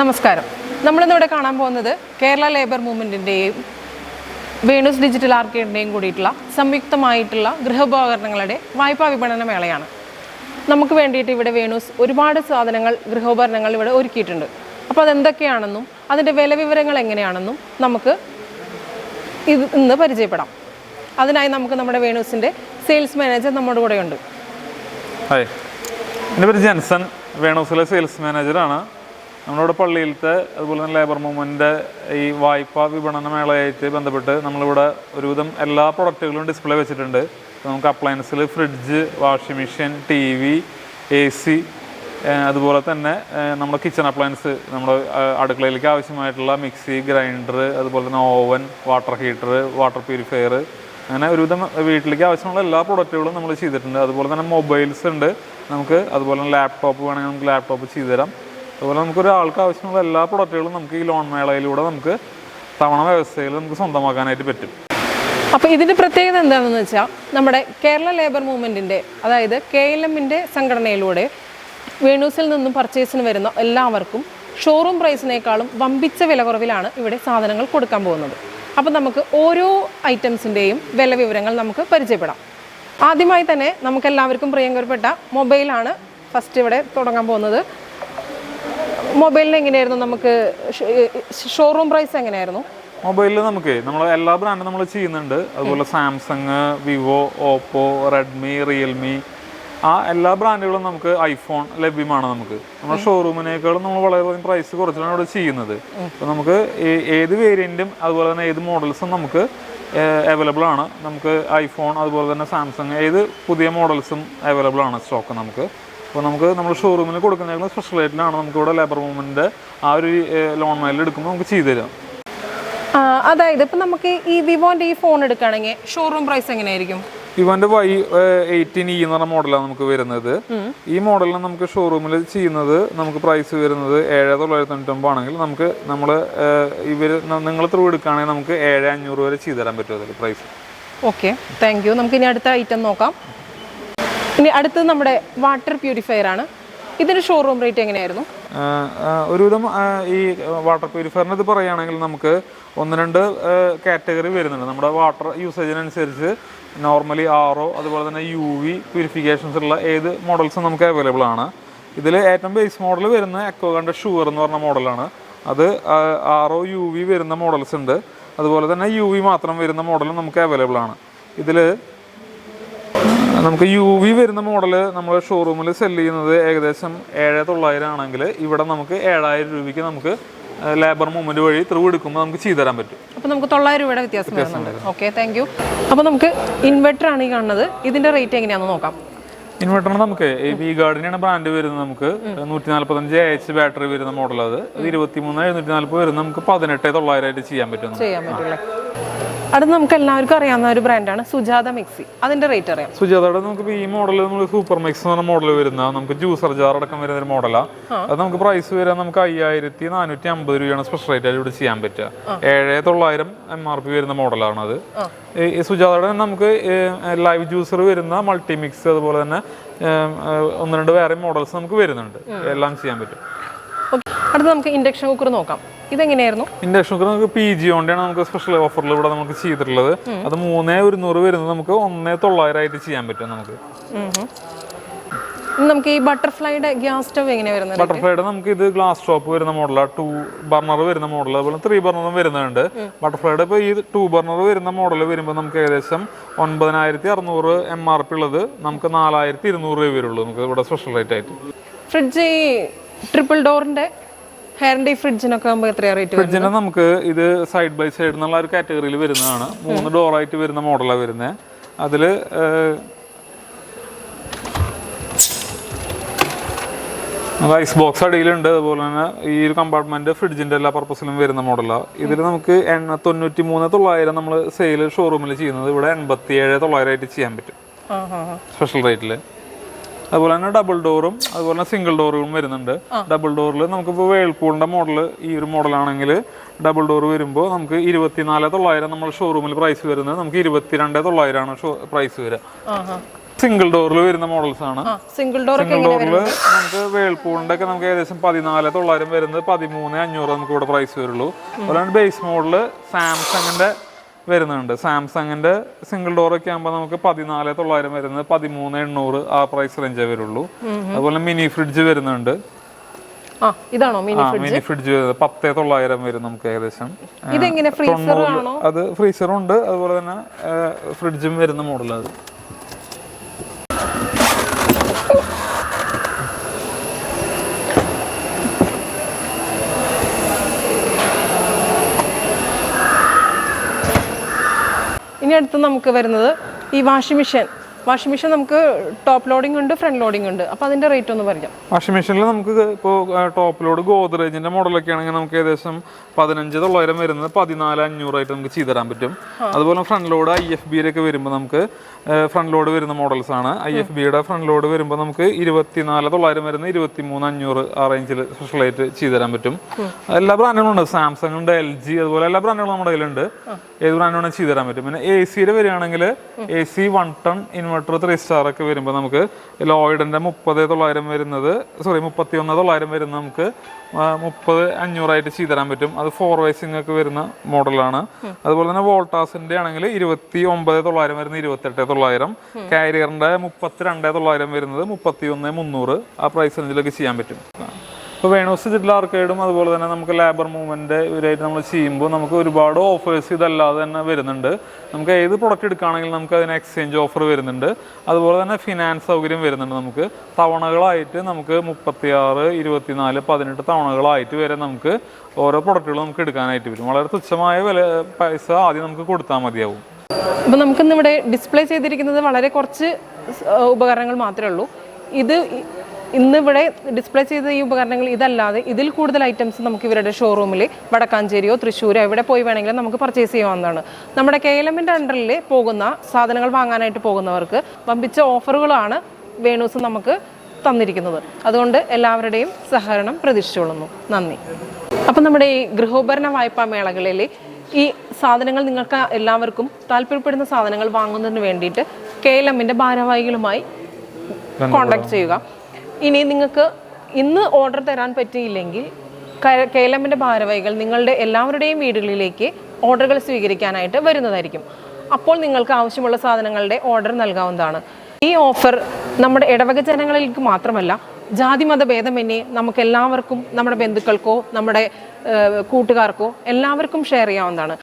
നമസ്കാരം. നമ്മളിന്നിവിടെ കാണാൻ പോകുന്നത് കേരള ലേബർ മൂവ്മെന്റിന്റെയും വേണുസ് ഡിജിറ്റൽ ആർക്കേഡിന്റെയും കൂടിയിട്ടുള്ള സംയുക്തമായിട്ടുള്ള ഗൃഹോപകരണങ്ങളുടെ വായ്പാ വിപണന മേളയാണ്. നമുക്ക് വേണ്ടിയിട്ട് ഇവിടെ വേണുസ് ഒരുപാട് സാധനങ്ങൾ ഗൃഹോപകരണങ്ങൾ ഇവിടെ ഒരുക്കിയിട്ടുണ്ട്. അപ്പോൾ അതെന്തൊക്കെയാണെന്നും അതിന്റെ വില വിവരങ്ങൾ എങ്ങനെയാണെന്നും നമുക്ക് ഇത് ഇന്ന് പരിചയപ്പെടാം. അതിനായി നമുക്ക് നമ്മുടെ വേണുസിന്റെ സെയിൽസ് മാനേജർ നമ്മുടെ കൂടെയുണ്ട്. എന്റെ പേര് ജെൻസൺ വേണൂസിലെ സെയിൽസ് മാനേജറാണ് നമ്മളിവിടെ പള്ളിയിലത്തെ അതുപോലെ തന്നെ ലേബർ മൂവ്മെന്റ് ഈ വായ്പാ വിപണന മേളയായിട്ട് ബന്ധപ്പെട്ട് നമ്മളിവിടെ ഒരുവിധം എല്ലാ പ്രൊഡക്റ്റുകളും ഡിസ്പ്ലേ വെച്ചിട്ടുണ്ട്. നമുക്ക് അപ്ലയൻസിൽ fridge washing machine T V A C അതുപോലെ തന്നെ നമ്മുടെ കിച്ചൺ അപ്ലയൻസ് നമ്മുടെ അടുക്കളയിലേക്ക് ആവശ്യമായിട്ടുള്ള മിക്സി ഗ്രൈൻഡർ അതുപോലെ തന്നെ oven water heater water purifier അങ്ങനെ ഒരുവിധം വീട്ടിലേക്ക് ആവശ്യമുള്ള എല്ലാ പ്രൊഡക്റ്റുകളും നമ്മൾ ചെയ്തിട്ടുണ്ട്. അതുപോലെ തന്നെ മൊബൈൽസ് ഉണ്ട്. നമുക്ക് അതുപോലെ ലാപ്ടോപ്പ് വേണമെങ്കിൽ നമുക്ക് ലാപ്ടോപ്പ് ചെയ്തു തരാം അതുപോലെ നമുക്ക് ഒരാൾക്ക് ആവശ്യമുള്ള എല്ലാ പ്രൊഡക്റ്റുകളും നമുക്ക് ഈ ലോൺ മേളയിലൂടെ നമുക്ക് തവണ വ്യവസ്ഥയിൽ നമുക്ക് സ്വന്തമാക്കാനായിട്ട് പറ്റും. അപ്പോൾ ഇതിന്റെ പ്രത്യേകത എന്താണെന്ന് വെച്ചാൽ നമ്മുടെ കേരള ലേബർ മൂവ്മെന്റിന്റെ അതായത് കെ എൽ എമ്മിന്റെ സംഘടനയിലൂടെ വേണൂസിൽ നിന്നും പർച്ചേസിന് വരുന്ന എല്ലാവർക്കും ഷോറൂം പ്രൈസിനേക്കാളും വമ്പിച്ച വില കുറവിലാണ് ഇവിടെ സാധനങ്ങൾ കൊടുക്കാൻ പോകുന്നത്. അപ്പോൾ നമുക്ക് ഓരോ ഐറ്റംസിന്റെയും വില വിവരങ്ങൾ നമുക്ക് പരിചയപ്പെടാം. ആദ്യമായി തന്നെ നമുക്ക് എല്ലാവർക്കും പ്രിയങ്കരപ്പെട്ട മൊബൈലാണ് ഫസ്റ്റ് ഇവിടെ തുടങ്ങാൻ പോകുന്നത്. മൊബൈലിന് എങ്ങനെയായിരുന്നു നമുക്ക് ഷോറൂം പ്രൈസ് എങ്ങനെയായിരുന്നു? മൊബൈലിൽ നമുക്ക് നമ്മൾ എല്ലാ ബ്രാൻഡും നമ്മൾ ചെയ്യുന്നുണ്ട്. അതുപോലെ Samsung Vivo Oppo Redmi Realme ആ എല്ലാ ബ്രാൻഡുകളും നമുക്ക് ഐഫോൺ ലഭ്യമാണ് നമുക്ക്. നമ്മുടെ ഷോറൂമിനേക്കാളും നമ്മൾ വളരെയധികം പ്രൈസ് കുറച്ചാണ് ഇവിടെ ചെയ്യുന്നത്. അപ്പോൾ നമുക്ക് ഏത് വേരിയന്റും അതുപോലെ തന്നെ ഏത് മോഡൽസും നമുക്ക് അവൈലബിൾ ആണ്. നമുക്ക് ഐഫോൺ അതുപോലെ തന്നെ സാംസങ് ഏത് പുതിയ മോഡൽസും അവൈലബിൾ ആണ് സ്റ്റോക്ക് നമുക്ക്. അപ്പോൾ നമുക്ക് നമ്മൾ ഷോറൂമിൽ കൊടുക്കുന്നതിനേക്കാളും സ്പെഷ്യൽ റേറ്റിലാണ് നമുക്ക് ഇവിടെ ലേബർ മൂവ്മെന്റിന്റെ ആ ഒരു ലോൺ മൈലിൽ എടുക്കുമ്പോൾ നമുക്ക് ചെയ്തു തരാം. അതായത് ഇപ്പം നമുക്ക് ഈ വിവോന്റെ ഈ ഫോൺ എടുക്കുകയാണെങ്കിൽ ഷോറൂം പ്രൈസ് എങ്ങനെയായിരിക്കും? ഇവന്റെ വൈ എയ്റ്റീൻ ഇ എന്ന് പറഞ്ഞ മോഡലാണ് നമുക്ക് വരുന്നത്. ഈ മോഡലിന് നമുക്ക് ഷോറൂമിൽ ചെയ്യുന്നത് നമുക്ക് പ്രൈസ് വരുന്നത് ഏഴ് തൊള്ളായിരത്തി തൊണ്ണൂറ്റൊമ്പത് ആണെങ്കിൽ നമുക്ക് നമ്മൾ ഇവർ നിങ്ങൾ ത്രൂ എടുക്കുകയാണെങ്കിൽ നമുക്ക് ഏഴ് അഞ്ഞൂറ് വരെ ചെയ്തു തരാൻ പറ്റും അതിൽ പ്രൈസ് ഓക്കെ താങ്ക് യു നമുക്ക് ഇനി അടുത്ത ഐറ്റം നോക്കാം. ഇനി അടുത്തത് നമ്മുടെ വാട്ടർ പ്യൂരിഫയർ ആണ്. ഇതിന് ഷോറൂം റേറ്റ് എങ്ങനെയായിരുന്നു? ഒരുവിധം ഈ വാട്ടർ പ്യൂരിഫയറിന് ഇത് പറയുകയാണെങ്കിൽ നമുക്ക് ഒന്ന് രണ്ട് കാറ്റഗറി വരുന്നുണ്ട്. നമ്മുടെ വാട്ടർ യൂസേജിനനുസരിച്ച് നോർമലി ആർ ഒ അതുപോലെ തന്നെ യു വി പ്യൂരിഫിക്കേഷൻസ് ഉള്ള ഏത് മോഡൽസും നമുക്ക് അവൈലബിൾ ആണ്. ഇതിൽ ഏറ്റവും ബേസ് മോഡൽ വരുന്ന എക്കോഗാന്റെ ഷുവർ എന്ന് പറഞ്ഞ മോഡലാണ് അത് ആർ ഒ യു വി വരുന്ന മോഡൽസ് ഉണ്ട്. അതുപോലെ തന്നെ യു വി മാത്രം വരുന്ന മോഡലും നമുക്ക് അവൈലബിൾ ആണ്. ഇതിൽ നമുക്ക് യു വി വരുന്ന മോഡൽ നമ്മൾ ഷോറൂമിൽ സെൽ ചെയ്യുന്നത് ഏകദേശം ഏഴ് തൊള്ളായിരം ആണെങ്കിൽ ഇവിടെ നമുക്ക് ഏഴായിരം രൂപയ്ക്ക് നമുക്ക് ലേബർ മൂവ്മെന്റ് വഴി ത്രൂ എടുക്കുമ്പോൾ നമുക്ക് ചെയ്തു തരാൻ പറ്റും. അപ്പോൾ നമുക്ക് തൊള്ളായിരം രൂപയുടെ വ്യത്യാസം വരുന്നുണ്ട്. ഓക്കെ താങ്ക് യു അപ്പോൾ നമുക്ക് ഇൻവെർട്ടർ ആണ് ഈ കാണുന്നത്. ഇതിന്റെ റേറ്റ് എങ്ങനെയാണെന്ന് നോക്കാം. ഇൻവെർട്ടറിന് നമുക്ക്. വി ഗാർഡിനാണ് ബ്രാൻഡ് വരുന്നത് നമുക്ക്. നൂറ്റി നാല്പത്തഞ്ച് എച്ച് ബാറ്ററി വരുന്ന മോഡൽ അത്. ഇരുപത്തി മൂന്ന് എഴുന്നൂറ്റി നാല്പത് വരുന്ന നമുക്ക് പതിനെട്ട് തൊള്ളായിരം ആയിട്ട് ചെയ്യാൻ പറ്റും ചെയ്യാൻ പറ്റില്ലേ അടുത്ത് നമുക്ക് എല്ലാവർക്കും അറിയാവുന്ന ഒരു ബ്രാൻഡാണ് സുജാത മിക്സി. അതിന്റെ റേറ്റ് അറിയാം. സുജാതയുടെ നമുക്ക് ഈ മോഡൽ നമ്മൾ സൂപ്പർ മിക്സ് എന്ന് പറഞ്ഞ മോഡൽ വരുന്ന നമുക്ക് ജ്യൂസർ ജാർ അടക്കം വരുന്ന ഒരു മോഡലാണ് അത് നമുക്ക് പ്രൈസ് വരാൻ നമുക്ക് അയ്യായിരത്തി നാനൂറ്റി അമ്പത് രൂപയാണ് സ്പെഷ്യൽ റേറ്റ് ആയിട്ട് ഇവിടെ ചെയ്യാൻ പറ്റുക. ഏഴ് തൊള്ളായിരം എം ആർ പി വരുന്ന മോഡലാണ് അത്. സുജാതയുടെ നമുക്ക് ലൈവ് ജ്യൂസർ വരുന്ന മൾട്ടി മിക്സ് അതുപോലെ തന്നെ ഒന്ന് രണ്ട് വേറെ മോഡൽസ് നമുക്ക് വരുന്നുണ്ട്. എല്ലാം ചെയ്യാൻ പറ്റും. അടുത്ത് നമുക്ക് ഇൻഡക്ഷൻ കുക്കർ നോക്കാം. ഇതെങ്ങനെയായിരുന്നു? ഇൻഡക്ഷൻ കുക്കർ നമുക്ക് പി ജി കൊണ്ടാണ് നമുക്ക് സ്പെഷ്യൽ ഓഫറിൽ ഇവിടെ നമുക്ക് ചെയ്തിട്ടുള്ളത്. അത് മൂന്നേ ഒരുന്നൂറ് വരുന്നത് നമുക്ക് ഒന്നേ തൊള്ളായിരം ആയിട്ട് ചെയ്യാൻ പറ്റും നമുക്ക്. നമുക്ക് ഈ ബട്ടർഫ്ലൈയുടെ ഗ്യാസ് സ്റ്റവ് എങ്ങനെ വരുന്നത്? ബട്ടർഫ്ലൈയുടെ നമുക്ക് ഇത് ഗ്ലാസ് ടോപ്പ് വരുന്ന മോഡലാണ് ടു ബർണർ വരുന്ന മോഡൽ അതുപോലെ ത്രീ ബർണറും വരുന്നുണ്ട്. ബട്ടർഫ്ലൈയുടെ ഇപ്പോൾ ഈ ടു ബർണർ വരുന്ന മോഡൽ വരുമ്പോൾ നമുക്ക് ഏകദേശം ഒൻപതിനായിരത്തി അറുന്നൂറ് എം ആർ പി ഉള്ളത്. നമുക്ക് നാലായിരത്തി ഇരുന്നൂറ് രൂപ വരുള്ളൂ നമുക്ക് ഇവിടെ സ്പെഷ്യൽ റേറ്റ് ആയിട്ട്. ഫ്രിഡ്ജ് ഈ ട്രിപ്പിൾ ഡോറിന്റെ ഹെയറിന്റെ ഈ ഫ്രിഡ്ജിനൊക്കെ ആകുമ്പോൾ എത്രയാ റേറ്റ് ഫ്രിഡ്ജിന് നമുക്ക് ഇത് സൈഡ് ബൈ സൈഡ് എന്നുള്ള ഒരു കാറ്റഗറിയിൽ വരുന്നതാണ്. മൂന്ന് ഡോറായിട്ട് വരുന്ന മോഡലാണ് വരുന്നത് അതിൽ ഐസ് ബോക്സ് അടിയിലുണ്ട്. അതുപോലെ തന്നെ ഈ ഒരു കമ്പാർട്ട്മെന്റ് ഫ്രിഡ്ജിന്റെ എല്ലാ പർപ്പസിലും വരുന്ന മോഡലാണ് ഇതിൽ നമുക്ക് എണ്ണ തൊണ്ണൂറ്റി മൂന്ന് തൊള്ളായിരം നമ്മൾ സെയിൽ ഷോറൂമിൽ ചെയ്യുന്നത് ഇവിടെ എൺപത്തി ഏഴ് തൊള്ളായിരം ആയിട്ട് ചെയ്യാൻ പറ്റും. സ്പെഷ്യൽ റേറ്റിൽ അതുപോലെ തന്നെ ഡബിൾ ഡോറും അതുപോലെ തന്നെ സിംഗിൾ ഡോറും വരുന്നുണ്ട്. ഡബിൾ ഡോറിൽ നമുക്കിപ്പോൾ വേൾപൂളിന്റെ മോഡൽ ഈ ഒരു മോഡലാണെങ്കിൽ ഡബിൾ ഡോർ വരുമ്പോൾ നമുക്ക് ഇരുപത്തിനാല് തൊള്ളായിരം നമ്മൾ ഷോറൂമിൽ പ്രൈസ് വരുന്നത് നമുക്ക് ഇരുപത്തിരണ്ട് തൊള്ളായിരമാണ് ഷോ പ്രൈസ് വരിക. സിംഗിൾ ഡോറിൽ വരുന്ന മോഡൽസ് ആണ്. സിംഗിൾ ഡോർ ഡോറിൽ നമുക്ക് വേൾപൂളിന്റെ ഒക്കെ നമുക്ക് ഏകദേശം പതിനാല് തൊള്ളായിരം വരുന്നത് പതിമൂന്ന് അഞ്ഞൂറ് നമുക്ക് ഇവിടെ പ്രൈസ് വരുള്ളൂ അതുപോലെ ബേസ് മോഡൽ സാംസങ്ങിന്റെ വരുന്നുണ്ട്. സാംസങ്ങിന്റെ സിംഗിൾ ഡോറൊക്കെ ആകുമ്പോൾ നമുക്ക് പതിനാല് തൊള്ളായിരം വരുന്നത് പതിമൂന്ന് എണ്ണൂറ് ആ പ്രൈസ് റേഞ്ചേ വരുള്ളൂ. അതുപോലെ മിനി ഫ്രിഡ്ജ് വരുന്നുണ്ട്. ഇതാണോ മിനി ഫ്രിഡ്ജ് പത്തേ തൊള്ളായിരം വരും നമുക്ക് ഏകദേശം. ഇതെങ്ങനെ ഫ്രീസർ ആണോ? അത് ഫ്രീസറും ഉണ്ട്. അതുപോലെ തന്നെ ഫ്രിഡ്ജും വരുന്ന മോഡൽ അടുത്ത് നമുക്ക് വരുന്നത് ഈ വാഷിംഗ് മെഷീൻ. വാഷിംഗ് മെഷീൻ നമുക്ക് ടോപ്പ് ലോഡിംഗ് ഉണ്ട് ഫ്രണ്ട് ലോഡിംഗ് ഉണ്ട്. അപ്പോൾ അതിന്റെ റേറ്റ് ഒന്ന് പറയാം. വാഷിംഗ് മെഷീനിൽ നമുക്ക് ഇപ്പോൾ ടോപ്പ് ലോഡ് ഗോദ്രേജിന്റെ മോഡലൊക്കെ ആണെങ്കിൽ നമുക്ക് ഏകദേശം പതിനഞ്ച് തൊള്ളായിരം വരുന്നത് പതിനാല് അഞ്ഞൂറായിട്ട് നമുക്ക് ചെയ്തു തരാൻ പറ്റും. അതുപോലെ ഫ്രണ്ട് ലോഡ് ഐ എഫ് ബിയിലൊക്കെ വരുമ്പോൾ നമുക്ക് ഫ്രണ്ട് ലോഡ് വരുന്ന മോഡൽസ് ആണ്. ഐ എഫ് ബിയുടെ ഫ്രണ്ട് ലോഡ് വരുമ്പോൾ നമുക്ക് ഇരുപത്തിനാല് തൊള്ളായിരം വരുന്ന ഇരുപത്തി മൂന്ന് അഞ്ഞൂറ് ആ റേഞ്ചിൽ സ്പെഷ്യലായിട്ട് ചെയ്തു തരാൻ പറ്റും. എല്ലാ ബ്രാൻഡുകളും ഉണ്ട്. സാംസങ് ഉണ്ട് എൽ ജി അതുപോലെ എല്ലാ ബ്രാൻഡുകളും നമ്മുടെ കയ്യിലുണ്ട്. ഏത് ബ്രാൻഡ് വേണമെങ്കിൽ ചെയ്തു തരാൻ പറ്റും. പിന്നെ എ സിയുടെ വരികയാണെങ്കിൽ A C one ton inverter three star ഒക്കെ വരുമ്പോൾ നമുക്ക് ലോയിഡിന്റെ മുപ്പത് തൊള്ളായിരം വരുന്നത് സോറി മുപ്പത്തി ഒന്ന് തൊള്ളായിരം വരുന്നത് നമുക്ക് മുപ്പത് അഞ്ഞൂറായിട്ട് ചെയ്ത് തരാൻ പറ്റും. അത് ഫോർ വൈസിംഗ് ഒക്കെ വരുന്ന മോഡലാണ്. അതുപോലെ തന്നെ വോൾട്ടാസിന്റെ ആണെങ്കിൽ ഇരുപത്തി ഒമ്പത് തൊള്ളായിരം വരുന്ന ഇരുപത്തെട്ട് തൊള്ളായിരം. കാരിയറിന്റെ മുപ്പത്തി രണ്ട് തൊള്ളായിരം വരുന്നത് മുപ്പത്തി ഒന്ന് മുന്നൂറ്. ആ പ്രൈസ് റേഞ്ചിലൊക്കെ ചെയ്യാൻ പറ്റും. ഇപ്പോൾ വേണോസ് ഡിജിറ്റൽ ആർക്കേഡും അതുപോലെ തന്നെ നമുക്ക് ലേബർ മൂവ്മെന്റ് ഇവരായിട്ട് നമ്മൾ ചെയ്യുമ്പോൾ നമുക്ക് ഒരുപാട് ഓഫേഴ്സ് ഇതല്ലാതെ തന്നെ വരുന്നുണ്ട്. നമുക്ക് ഏത് പ്രൊഡക്റ്റ് എടുക്കുകയാണെങ്കിലും നമുക്ക് അതിന് എക്സ്ചേഞ്ച് ഓഫർ വരുന്നുണ്ട്. അതുപോലെ തന്നെ ഫിനാൻസ് സൗകര്യം വരുന്നുണ്ട് നമുക്ക്. തവണകളായിട്ട് നമുക്ക് മുപ്പത്തിയാറ് ഇരുപത്തിനാല് പതിനെട്ട് തവണകളായിട്ട് വരെ നമുക്ക് ഓരോ പ്രൊഡക്റ്റുകളും നമുക്ക് എടുക്കാനായിട്ട് വരും വളരെ തുച്ഛമായ വില പൈസ ആദ്യം നമുക്ക് കൊടുത്താൽ മതിയാവും. അപ്പോൾ നമുക്കിന്ന് ഇവിടെ ഡിസ്പ്ലേ ചെയ്തിരിക്കുന്നത് വളരെ കുറച്ച് ഉപകരണങ്ങൾ മാത്രമേ ഉള്ളൂ. ഇത് ഇന്നിവിടെ ഡിസ്പ്ലേ ചെയ്ത ഈ ഉപകരണങ്ങൾ ഇതല്ലാതെ ഇതിൽ കൂടുതൽ ഐറ്റംസ് നമുക്ക് ഇവരുടെ ഷോറൂമിൽ വടക്കാഞ്ചേരിയോ തൃശ്ശൂരോ എവിടെ പോയി വേണമെങ്കിലും നമുക്ക് പർച്ചേസ് ചെയ്യാവുന്നതാണ്. നമ്മുടെ കെ എൽ എമ്മിന്റെ അണ്ടറിൽ പോകുന്ന സാധനങ്ങൾ വാങ്ങാനായിട്ട് പോകുന്നവർക്ക് വമ്പിച്ച ഓഫറുകളാണ് വേണൂസ് നമുക്ക് തന്നിരിക്കുന്നത്. അതുകൊണ്ട് എല്ലാവരുടെയും സഹകരണം പ്രതീക്ഷിച്ചുകൊള്ളുന്നു. നന്ദി. അപ്പം നമ്മുടെ ഈ ഗൃഹോപകരണ വായ്പാ മേളകളിൽ ഈ സാധനങ്ങൾ നിങ്ങൾക്ക് എല്ലാവർക്കും താല്പര്യപ്പെടുന്ന സാധനങ്ങൾ വാങ്ങുന്നതിന് വേണ്ടിയിട്ട് കെ എൽ എമ്മിന്റെ ഭാരവാഹികളുമായി കോണ്ടാക്ട് ചെയ്യുക. ഇനി നിങ്ങൾക്ക് ഇന്ന് ഓർഡർ തരാൻ പറ്റിയില്ലെങ്കിൽ കെ ഭാരവൈകൾ നിങ്ങളുടെ എല്ലാവരുടെയും വീടുകളിലേക്ക് ഓർഡറുകൾ സ്വീകരിക്കാനായിട്ട് വരുന്നതായിരിക്കും. അപ്പോൾ നിങ്ങൾക്ക് ആവശ്യമുള്ള സാധനങ്ങളുടെ ഓർഡർ നൽകാവുന്നതാണ്. ഈ ഓഫർ നമ്മുടെ ഇടവക ജനങ്ങളിലേക്ക് മാത്രമല്ല ജാതിമത ഭേദമന്യേ നമുക്ക് എല്ലാവർക്കും നമ്മുടെ ബന്ധുക്കൾക്കോ നമ്മുടെ കൂട്ടുകാർക്കോ എല്ലാവർക്കും ഷെയർ ചെയ്യാവുന്നതാണ്.